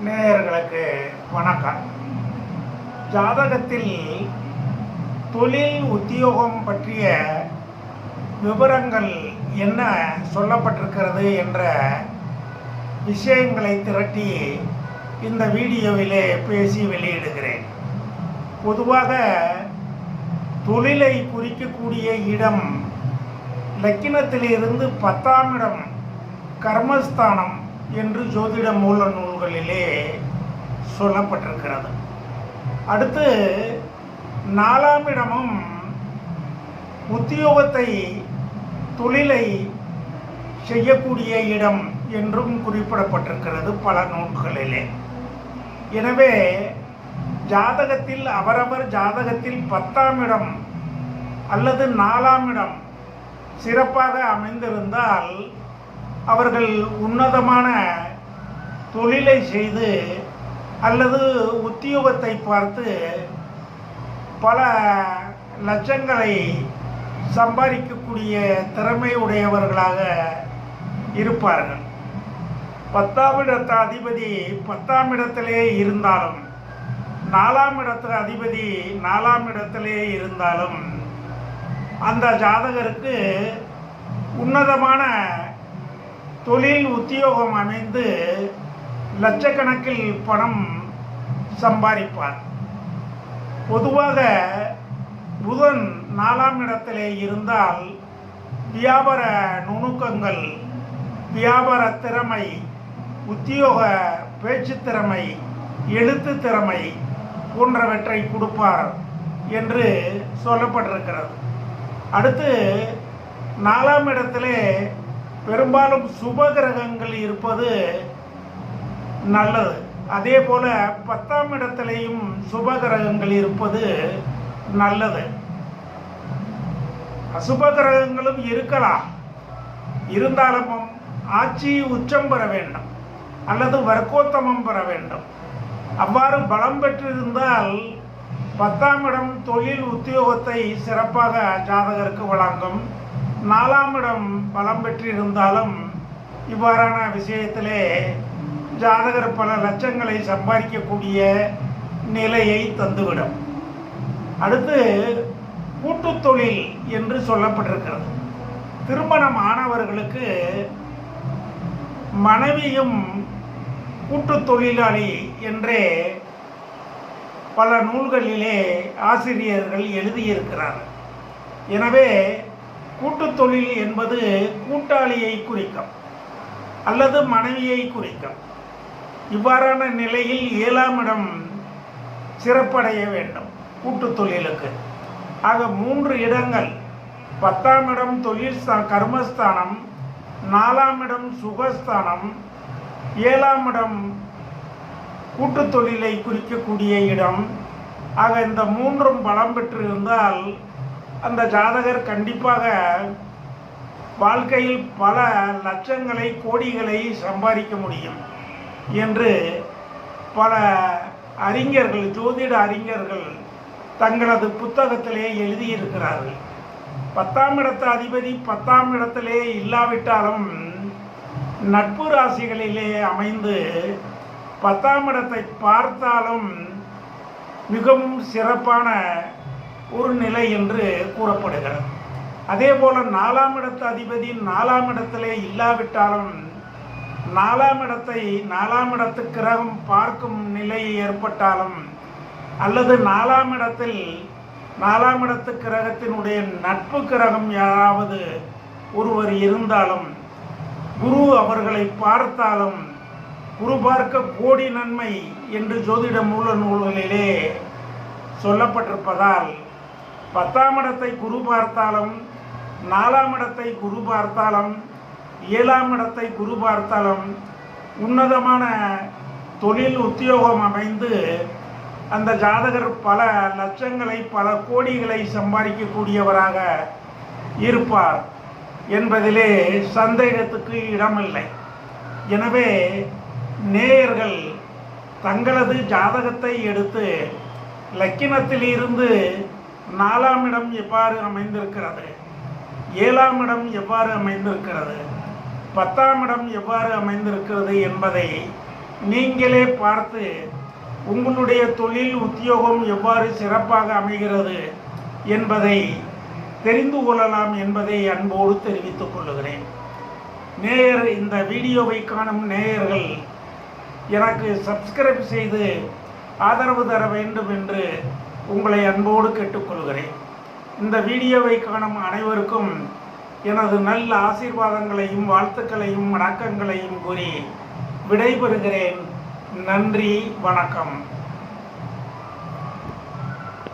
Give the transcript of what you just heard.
நேயர்களுக்கு வணக்கம். ஜாதகத்தில் தொழில் உத்தியோகம் பற்றிய விவரங்கள் என்ன சொல்லப்பட்டிருக்கிறது என்ற விஷயங்களை திரட்டி இந்த வீடியோவிலே பேசி வெளியிடுகிறேன். பொதுவாக தொழிலை குறிக்கக்கூடிய இடம் லக்கினத்திலிருந்து பத்தாம் இடம் கர்மஸ்தானம். என்று ஜோதிட மூல நூல்களிலே சொல்லப்பட்டிருக்கிறது. அடுத்து நாலாம் இடமும் உத்தியோகத்தை தொழிலை செய்யக்கூடிய இடம் என்றும் குறிப்பிடப்பட்டிருக்கிறது பல நூல்களிலே. எனவே ஜாதகத்தில் அவரவர் ஜாதகத்தில் பத்தாம் இடம் அல்லது நாலாம் இடம் சிறப்பாக அமைந்திருந்தால் அவர்கள் உன்னதமான தொழிலை செய்து அல்லது உத்தியோகத்தை பார்த்து பல லட்சங்களை சம்பாதிக்கக்கூடிய திறமை உடையவர்களாக இருப்பார்கள். பத்தாம் இடத்து அதிபதி பத்தாம் இடத்திலே இருந்தாலும் நாலாம் இடத்து அதிபதி நாலாம் இடத்திலே இருந்தாலும் அந்த ஜாதகருக்கு உன்னதமான தொழில் உத்தியோகம் அமைந்து லட்சக்கணக்கில் பணம் சம்பாதிப்பார். பொதுவாக புதன் நாலாம் இடத்திலே இருந்தால் வியாபார நுணுக்கங்கள் வியாபார திறமை உத்தியோக பேச்சு திறமை எழுத்து திறமை போன்றவற்றை கொடுப்பார் என்று சொல்லப்பட்டிருக்கிறது. அடுத்து நாலாம் இடத்திலே பெரும்பாலும் சுப கிரகங்கள் இருப்பது நல்லது. அதே போல பத்தாம் இடத்திலையும் சுப கிரகங்கள் இருப்பது நல்லது. அசுப கிரகங்களும் இருக்கலாம். இருந்தாலும் ஆட்சி உச்சம் பெற வேண்டும். அல்லது வர்க்கோத்தமம் பெற வேண்டும். அவ்வாறு பலம் பெற்றிருந்தால் பத்தாம் இடம் தொழில் உத்தியோகத்தை சிறப்பாக ஜாதகருக்கு வழங்கும். நாலாம் இடம் பலம் பெற்றிருந்தாலும் இவ்வாறான விஷயத்திலே ஜாதகர் பல லட்சங்களை சம்பாதிக்கக்கூடிய நிலையை தந்துவிடும். அடுத்து கூட்டு தொழில் என்று சொல்லப்பட்டிருக்கிறது. திருமணம் ஆனவர்களுக்கு மனைவியும் கூட்டு தொழிலாளி என்றே பல நூல்களிலே ஆசிரியர்கள் எழுதியிருக்கிறார்கள். எனவே கூட்டு தொழில் என்பது கூட்டாளியை குறிக்கும் அல்லது மனைவியை குறிக்கும். இவ்வாறான நிலையில் ஏழாம் இடம் சிறப்படைய வேண்டும் கூட்டு தொழிலுக்கு ஆக மூன்று இடங்கள். பத்தாம் இடம் தொழில் கர்மஸ்தானம் நாலாம் இடம் சுகஸ்தானம் ஏழாம் இடம் கூட்டு தொழிலை குறிக்கக்கூடிய இடம். ஆக இந்த மூன்றும் பலம் பெற்றிருந்தால் அந்த ஜாதகர் கண்டிப்பாக வாழ்க்கையில் பல லட்சங்களை கோடிகளை சம்பாதிக்க முடியும் என்று பல அறிஞர்கள் ஜோதிட அறிஞர்கள் தங்களது புத்தகத்திலே எழுதியிருக்கிறார்கள். பத்தாம் இடத்து அதிபதி பத்தாம் இடத்திலே இல்லாவிட்டாலும் நட்பு ராசிகளிலே அமைந்து பத்தாம் இடத்தை பார்த்தாலும் மிகவும் சிறப்பான ஒரு நிலை என்று கூறப்படுகிறது. அதே போல் நாலாம் இடத்து அதிபதி நாலாம் இடத்திலே இல்லாவிட்டாலும் நாலாம் இடத்தை நாலாம் இடத்து கிரகம் பார்க்கும் நிலை ஏற்பட்டாலும் அல்லது நாலாம் இடத்தில் நாலாம் இடத்து கிரகத்தினுடைய நட்பு கிரகம் யாராவது ஒருவர் இருந்தாலும் குரு அவர்களை பார்த்தாலும் குரு பார்க்க கோடி நன்மை என்று ஜோதிட மூல நூல்களிலே சொல்லப்பட்டிருப்பதால் பத்தாம் இடத்தை குரு பார்த்தாலும் நாலாம் இடத்தை குரு பார்த்தாலும் ஏழாம் இடத்தை குரு பார்த்தாலும் உன்னதமான தொழில் உத்தியோகம் அமைந்து அந்த ஜாதகர் பல லட்சங்களை பல கோடிகளை சம்பாதிக்கக்கூடியவராக இருப்பார் என்பதிலே சந்தேகத்துக்கு இடமில்லை. எனவே நேயர்கள் தங்களது ஜாதகத்தை எடுத்து லக்கினத்திலிருந்து நாலாம் இடம் எவ்வாறு அமைந்திருக்கிறது? ஏழாம் இடம் எவ்வாறு அமைந்திருக்கிறது? பத்தாம் இடம் எவ்வாறு அமைந்திருக்கிறது என்பதை நீங்களே பார்த்து உங்களுடைய தொழில் உத்தியோகம் எவ்வாறு சிறப்பாக அமைகிறது என்பதை தெரிந்து கொள்ளலாம் என்பதை அன்போடு தெரிவித்துக் கொள்ளுகிறேன். நேயர் இந்த வீடியோவை காணும் நேயர்கள் எனக்கு சப்ஸ்கிரைப் செய்து ஆதரவு தர வேண்டும் என்று உங்களை அன்போடு கேட்டுக்கொள்கிறேன். இந்த வீடியோவை காணும் அனைவருக்கும் எனது நல்ல ஆசீர்வாதங்களையும் வாழ்த்துக்களையும் வணக்கங்களையும் கூறி விடைபெறுகிறேன். நன்றி வணக்கம்.